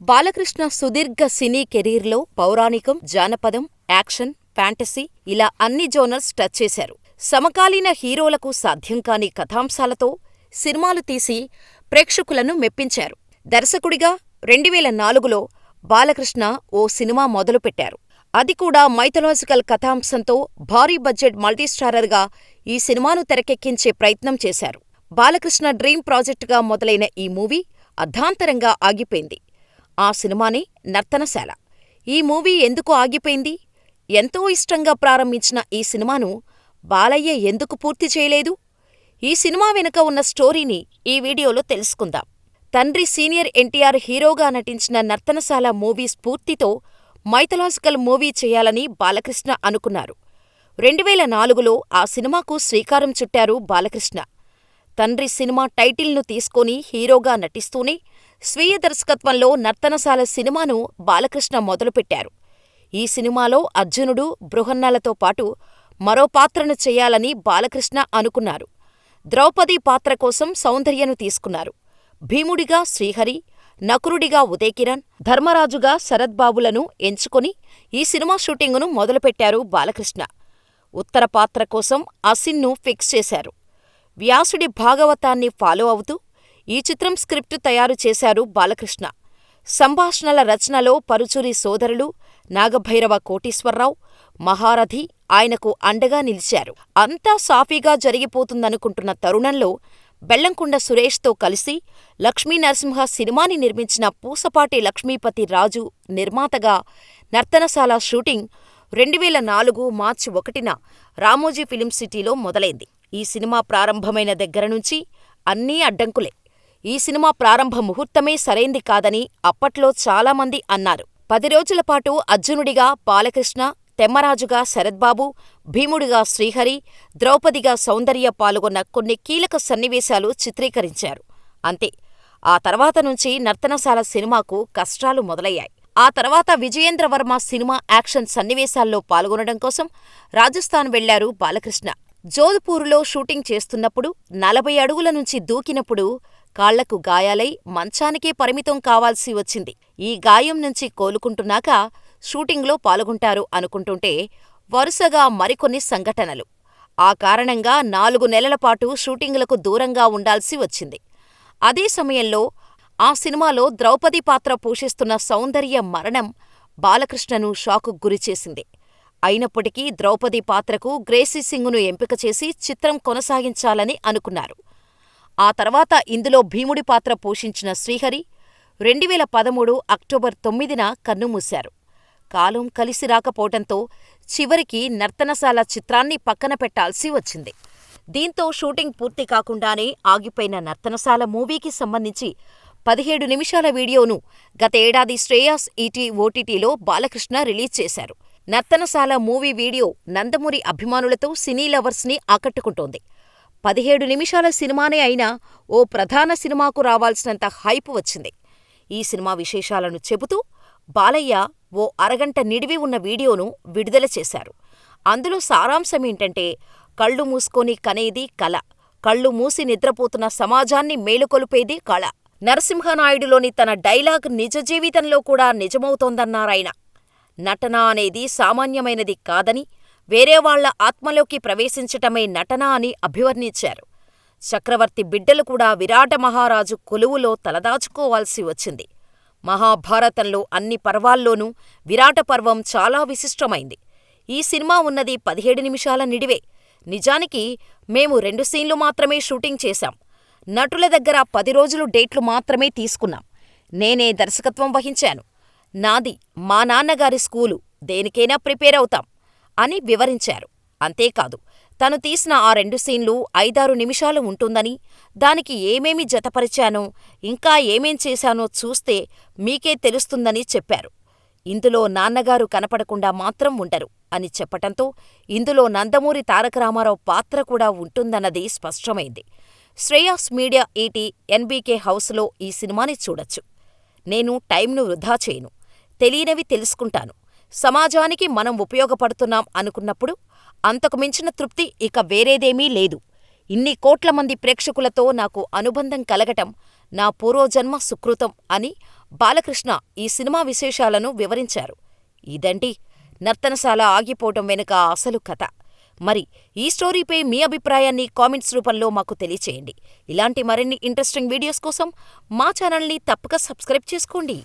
బాలకృష్ణ సుదీర్ఘ సినీ కెరీర్లో పౌరాణికం, జానపదం, యాక్షన్, ఫాంటసీ ఇలా అన్ని జోనర్స్ టచ్ చేశారు. సమకాలీన హీరోలకు సాధ్యం కాని కథాంశాలతో సినిమాలు తీసి ప్రేక్షకులను మెప్పించారు. దర్శకుడిగా రెండువేల నాలుగులో బాలకృష్ణ ఓ సినిమా మొదలుపెట్టారు. అది కూడా మైథలాజికల్ కథాంశంతో భారీ బడ్జెట్ మల్టీస్టారర్గా ఈ సినిమాను తెరకెక్కించే ప్రయత్నం చేశారు. బాలకృష్ణ డ్రీమ్ ప్రాజెక్టుగా మొదలైన ఈ మూవీ అర్ధాంతరంగా ఆగిపోయింది. ఆ సినిమానే నర్తనశాల. ఈ మూవీ ఎందుకు ఆగిపోయింది? ఎంతో ఇష్టంగా ప్రారంభించిన ఈ సినిమాను బాలయ్య ఎందుకు పూర్తి చేయలేదు? ఈ సినిమా వెనుక ఉన్న స్టోరీని ఈ వీడియోలో తెలుసుకుందాం. తండ్రి సీనియర్ ఎన్టీఆర్ హీరోగా నటించిన నర్తనశాల మూవీ స్ఫూర్తితో మైథలాజికల్ మూవీ చేయాలని బాలకృష్ణ అనుకున్నారు. రెండువేల నాలుగులో ఆ సినిమాకు శ్రీకారం చుట్టారు బాలకృష్ణ. తండ్రి సినిమా టైటిల్ను తీసుకొని హీరోగా నటిస్తూనే స్వీయ దర్శకత్వంలో నర్తనశాల సినిమాను బాలకృష్ణ మొదలుపెట్టారు. ఈ సినిమాలో అర్జునుడు, బృహన్నలతో పాటు మరో పాత్రను చేయాలని బాలకృష్ణ అనుకున్నారు. ద్రౌపది పాత్ర కోసం సౌందర్యను తీసుకున్నారు. భీముడిగా శ్రీహరి, నకురుడిగా ఉదయకిరణ్, ధర్మరాజుగా శరత్బాబులను ఎంచుకొని ఈ సినిమా షూటింగును మొదలుపెట్టారు బాలకృష్ణ. ఉత్తర పాత్ర కోసం అసిన్ను ఫిక్స్ చేశారు. వ్యాసుడి భాగవతాన్ని ఫాలో అవుతూ ఈ చిత్రం స్క్రిప్టు తయారు చేశారు బాలకృష్ణ. సంభాషణల రచనలో పరుచూరి సోదరులు, నాగభైరవ కోటీశ్వరరావు, మహారథి ఆయనకు అండగా నిలిచారు. అంతా సాఫీగా జరిగిపోతుందనుకుంటున్న తరుణంలో బెల్లంకొండ సురేష్తో కలిసి లక్ష్మీనరసింహ సినిమాని నిర్మించిన పూసపాటి లక్ష్మీపతి రాజు నిర్మాతగా నర్తనశాల షూటింగ్ రెండువేల నాలుగు మార్చి ఒకటిన రామోజీ ఫిలిం సిటీలో మొదలైంది. ఈ సినిమా ప్రారంభమైన దగ్గరనుంచీ అన్నీ అడ్డంకులే. ఈ సినిమా ప్రారంభ ముహూర్తమే సరైంది కాదని అప్పట్లో చాలామంది అన్నారు. పది రోజులపాటు అర్జునుడిగా బాలకృష్ణ, తెమ్మరాజుగా శరత్బాబు, భీముడిగా శ్రీహరి, ద్రౌపదిగా సౌందర్య పాల్గొన్న కొన్ని కీలక సన్నివేశాలు చిత్రీకరించారు. అంతే. ఆ తర్వాత నుంచి నర్తనశాల సినిమాకు కష్టాలు మొదలయ్యాయి. ఆ తర్వాత విజయేంద్రవర్మ సినిమా యాక్షన్ సన్నివేశాల్లో పాల్గొనడం కోసం రాజస్థాన్ వెళ్ళారు బాలకృష్ణ. జోధ్పూర్లో షూటింగ్ చేస్తున్నప్పుడు నలభై అడుగుల నుంచి దూకినప్పుడు కాళ్ళకు గాయాలై మంచానికే పరిమితం కావాల్సి వచ్చింది. ఈ గాయం నుంచి కోలుకుంటున్నాక షూటింగ్లో పాల్గొంటారు అనుకుంటుంటే వరుసగా మరికొన్ని సంఘటనలు. ఆ కారణంగా నాలుగు నెలలపాటు షూటింగులకు దూరంగా ఉండాల్సి వచ్చింది. అదే సమయంలో ఆ సినిమాలో ద్రౌపది పాత్ర పోషిస్తున్న సౌందర్య మరణం బాలకృష్ణను షాకు గురిచేసింది. అయినప్పటికీ ద్రౌపది పాత్రకు గ్రేసీసింగును ఎంపిక చేసి చిత్రం కొనసాగించాలని అనుకున్నారు. ఆ తర్వాత ఇందులో భీముడి పాత్ర పోషించిన శ్రీహరి రెండువేల పదమూడు అక్టోబర్ తొమ్మిదిన కన్నుమూశారు. కాలం కలిసి రాకపోవటంతో చివరికి నర్తనశాల చిత్రాన్ని పక్కన పెట్టాల్సి వచ్చింది. దీంతో షూటింగ్ పూర్తి కాకుండానే ఆగిపోయిన నర్తనశాల మూవీకి సంబంధించి పదిహేడు నిమిషాల వీడియోను గతేడాది శ్రేయాస్ ఈటీ ఓటీటీలో బాలకృష్ణ రిలీజ్ చేశారు. నర్తనశాల మూవీ వీడియో నందమూరి అభిమానులతో సినీ లవర్స్ని ఆకట్టుకుంటోంది. పదిహేడు నిమిషాల సినిమానే అయినా ఓ ప్రధాన సినిమాకు రావాల్సినంత హైప్ వచ్చింది. ఈ సినిమా విశేషాలను చెబుతూ బాలయ్య ఓ అరగంట నిడివి ఉన్న వీడియోను విడుదల చేశారు. అందులో సారాంశమేంటంటే కళ్ళు మూసుకొని కనేది కల, కళ్ళు మూసి నిద్రపోతున్న సమాజాన్ని మేలుకొలిపేది కళ. నరసింహనాయుడులోని తన డైలాగ్ నిజ జీవితంలో కూడా నిజమవుతోందన్నారాయన. నటన అనేది సామాన్యమైనది కాదని, వేరేవాళ్ళ ఆత్మలోకి ప్రవేశించటమే నటన అని అభివర్ణించారు. చక్రవర్తి బిడ్డలు కూడా విరాట మహారాజు కొలువులో తలదాచుకోవాల్సి వచ్చింది. మహాభారతంలో అన్ని పర్వాల్లోనూ విరాట పర్వం చాలా విశిష్టమైంది. ఈ సినిమా ఉన్నది పదిహేడు నిమిషాల నిడివే. నిజానికి మేము రెండు సీన్లు మాత్రమే షూటింగ్ చేశాం. నటుల దగ్గర పది రోజులు డేట్లు మాత్రమే తీసుకున్నాం. నేనే దర్శకత్వం వహించాను. నాది మా నాన్నగారి స్కూలు, దేనికైనా ప్రిపేర్ అవుతాం అని వివరించారు. అంతేకాదు తను తీసిన ఆ రెండు సీన్లు ఐదారు నిమిషాలు ఉంటుందని, దానికి ఏమేమి జతపరిచానో, ఇంకా ఏమేం చేశానో చూస్తే మీకే తెలుస్తుందని చెప్పారు. ఇందులో నాన్నగారు కనపడకుండా మాత్రం ఉండరు అని చెప్పటంతో ఇందులో నందమూరి తారక రామారావు పాత్ర కూడా ఉంటుందన్నది స్పష్టమైంది. శ్రేయాస్ మీడియా ఈటీ ఎన్బీకే హౌస్లో ఈ సినిమాని చూడొచ్చు. నేను టైంను వృధా చేయను. తెలియనివి తెలుసుకుంటాను. సమాజానికి మనం ఉపయోగపడుతున్నాం అనుకున్నప్పుడు అంతకు మించిన తృప్తి ఇక వేరేదేమీ లేదు. ఇన్ని కోట్ల మంది ప్రేక్షకులతో నాకు అనుబంధం కలగటం నా పూర్వజన్మ సుకృతం అని బాలకృష్ణ ఈ సినిమా విశేషాలను వివరించారు. ఇదండి నర్తనశాల ఆగిపోవటం వెనుక అసలు కథ. మరి ఈ స్టోరీపై మీ అభిప్రాయాన్ని కామెంట్స్ రూపంలో మాకు తెలియచేయండి. ఇలాంటి మరిన్ని ఇంట్రెస్టింగ్ వీడియోస్ కోసం మా ఛానల్ని తప్పక సబ్స్క్రైబ్ చేసుకోండి.